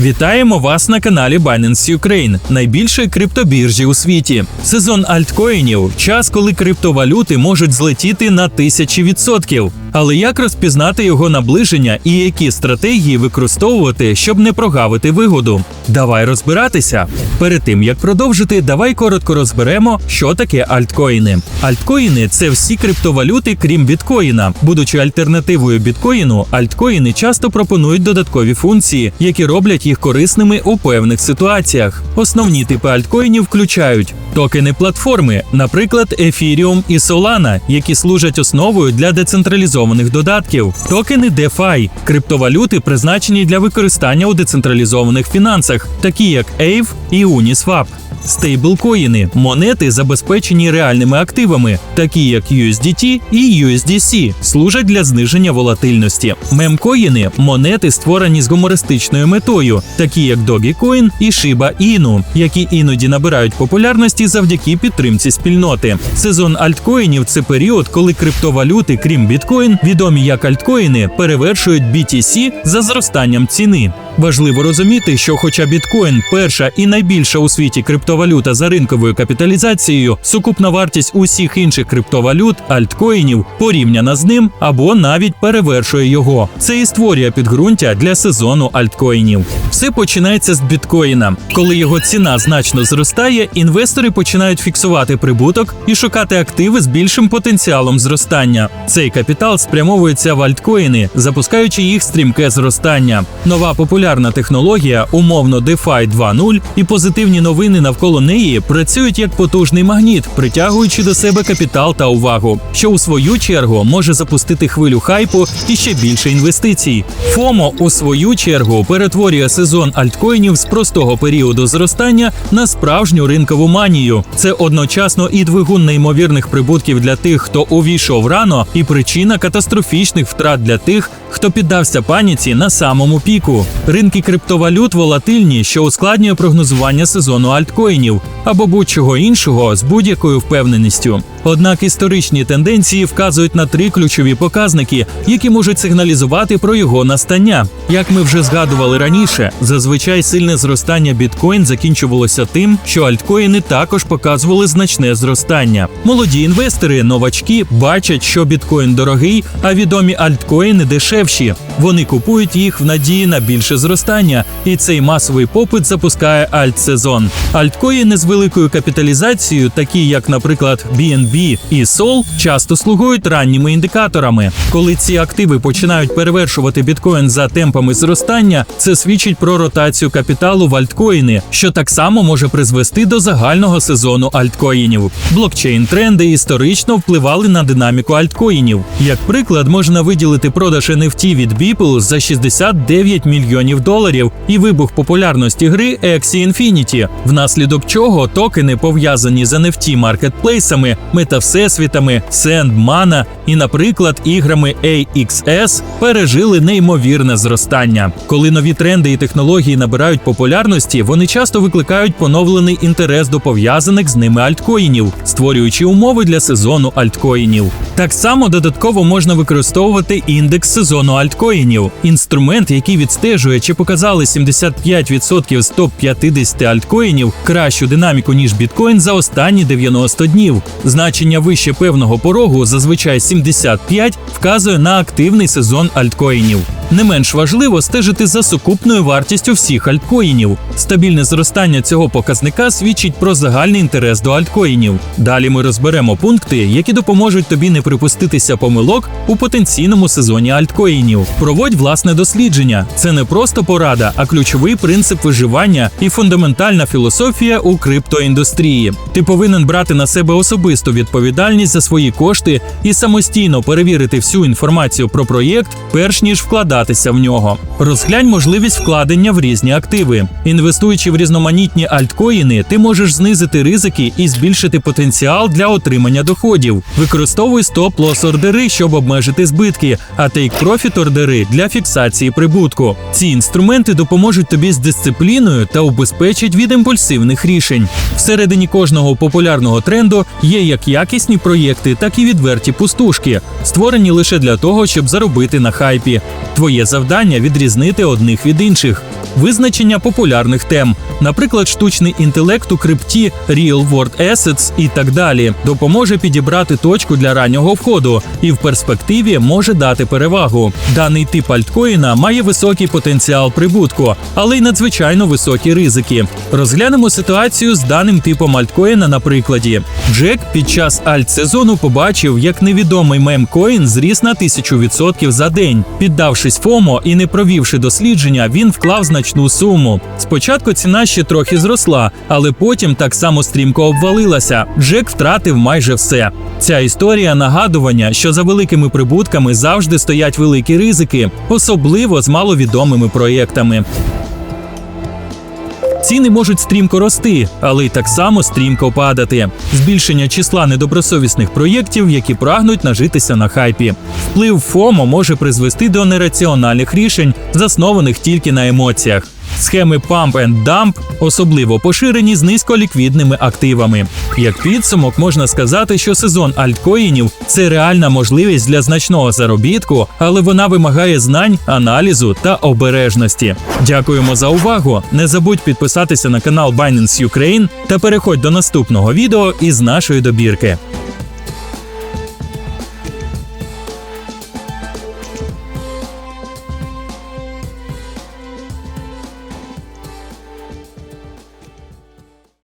Вітаємо вас на каналі Binance Ukraine, найбільшої криптобіржі у світі. Сезон альткоїнів час, коли криптовалюти можуть злетіти на тисячі відсотків. Але як розпізнати його наближення і які стратегії використовувати, щоб не прогавити вигоду? Давай розбиратися. Перед тим як продовжити, давай коротко розберемо, що таке альткоїни. Альткоїни це всі криптовалюти, крім біткоїна. Будучи альтернативою біткоїну, альткоїни часто пропонують додаткові функції, які роблять їх корисними у певних ситуаціях. Основні типи альткоїнів включають токени платформи, наприклад, Ethereum і Solana, які служать основою для децентралізованих додатків, токени DeFi – криптовалюти, призначені для використання у децентралізованих фінансах, такі як AVE і Uniswap. Стейблкоїни монети, забезпечені реальними активами, такі як USDT і USDC, служать для зниження волатильності. Мемкоїни монети, створені з гумористичною метою, такі як Dogecoin і Shiba Inu, які іноді набирають популярності завдяки підтримці спільноти. Сезон альткоїнів це період, коли криптовалюти, крім біткоін, відомі як альткоїни, перевершують BTC за зростанням ціни. Важливо розуміти, що, хоча біткоін перша і найбільша у світі криптовалюта за ринковою капіталізацією, сукупна вартість усіх інших криптовалют, альткоїнів порівняна з ним або навіть перевершує його. Це і створює підґрунтя для сезону альткоїнів. Все починається з біткоїна. Коли його ціна значно зростає, інвестори починають фіксувати прибуток і шукати активи з більшим потенціалом зростання. Цей капітал спрямовується в альткоїни, запускаючи їх стрімке зростання. Нова популярна технологія, умовно DeFi 2.0 і позитивні новини навколо неї працюють як потужний магніт, притягуючи до себе капітал та увагу, що у свою чергу може запустити хвилю хайпу і ще більше інвестицій. ФОМО у свою чергу перетворює сезон альткоїнів з простого періоду зростання на справжню ринкову манію. Це одночасно і двигун неймовірних прибутків для тих, хто увійшов рано, і причина катастрофічних втрат для тих, хто піддався паніці на самому піку. Ринки криптовалют волатильні, що ускладнює прогнозування сезону альткоїнів або будь-чого іншого з будь-якою впевненістю. Однак історичні тенденції вказують на три ключові показники, які можуть сигналізувати про його настання. Як ми вже згадували раніше, зазвичай сильне зростання біткоін закінчувалося тим, що альткоїни також показували значне зростання. Молоді інвестори, новачки бачать, що біткоін дорогий, а відомі альткоїни дешевші. Вони купують їх в надії на більше зростання, і цей масовий попит запускає альтсезон. Альткоїни з великою капіталізацією, такі як, наприклад, BNB і SOL, часто слугують ранніми індикаторами. Коли ці активи починають перевершувати біткоін за темпами зростання, це свідчить про ротацію капіталу в альткоїни, що так само може призвести до загального сезону альткоїнів. Блокчейн тренди історично впливали на динаміку альткоїнів. Як приклад, можна виділити продаж NFT від Beeple за 69 мільйонів доларів і вибух популярності гри Axie Infinity, внаслідок чого токени, пов'язані з NFT маркетплейсами, метавсесвітами, SandMana і, наприклад, іграми AXS, пережили неймовірне зростання. Коли нові тренди і технології набирають популярності, вони часто викликають поновлений інтерес до пов'язаних з ними альткоїнів, створюючи умови для сезону альткоїнів. Так само додатково можна використовувати індекс сезону альткоїнів, інструмент, який відстежує, чи показали 75% з топ-50 альткоїнів кращу динаміку ніж біткоін за останні 90 днів. Значення вище певного порогу, зазвичай 75, вказує на активний сезон альткоїнів. Не менш важливо стежити за сукупною вартістю всіх альткоїнів. Стабільне зростання цього показника свідчить про загальний інтерес до альткоїнів. Далі ми розберемо пункти, які допоможуть тобі не припуститися помилок у потенційному сезоні альткоїнів. Проводь власне дослідження. Це не просто порада, а ключовий принцип виживання і фундаментальна філософія у криптоіндустрії. Ти повинен брати на себе особисту відповідальність за свої кошти і самостійно перевірити всю інформацію про проєкт, перш ніж вкладатися в нього. Розглянь можливість вкладення в різні активи. Інвестуючи в різноманітні альткоїни, ти можеш знизити ризики і збільшити потенціал для отримання доходів. Використовуй стоп-лос ордери, щоб обмежити збитки, а take-profit ордери для фіксації прибутку. Ці інструменти допоможуть тобі з дисципліною та убезпечать від імпульсивних рішень. Всередині кожного популярного тренду є як якісні проєкти, так і відверті пустушки, створені лише для того, щоб заробити на хайпі. Твоє завдання відрізнити одних від інших. Визначення популярних тем, наприклад, штучний інтелект у крипті, Real World Assets і так далі, допоможе підібрати точку для раннього входу і в перспективі може дати перевагу. Даний тип альткоїна має високий потенціал прибутку, але й надзвичайно високі ризики. Розглянемо ситуацію з даним типом альткоїна на прикладі. Джек під час альт-сезону побачив, як невідомий мемкоін зріс на 1000% за день. Піддавшись ФОМО і не провівши дослідження, він вклав значну суму. Спочатку ціна ще трохи зросла, але потім так само стрімко обвалилася. Джек втратив майже все. Ця історія нагадування, що за великими прибутками завжди стоять великі ризики, особливо з маловідомими проєктами. Ціни можуть стрімко рости, але й так само стрімко падати. Збільшення числа недобросовісних проєктів, які прагнуть нажитися на хайпі. Вплив ФОМО може призвести до нераціональних рішень, заснованих тільки на емоціях. Схеми Pump and Dump особливо поширені з низьколіквідними активами. Як підсумок, можна сказати, що сезон альткоїнів це реальна можливість для значного заробітку, але вона вимагає знань, аналізу та обережності. Дякуємо за увагу! Не забудь підписатися на канал Binance Ukraine та переходь до наступного відео із нашої добірки.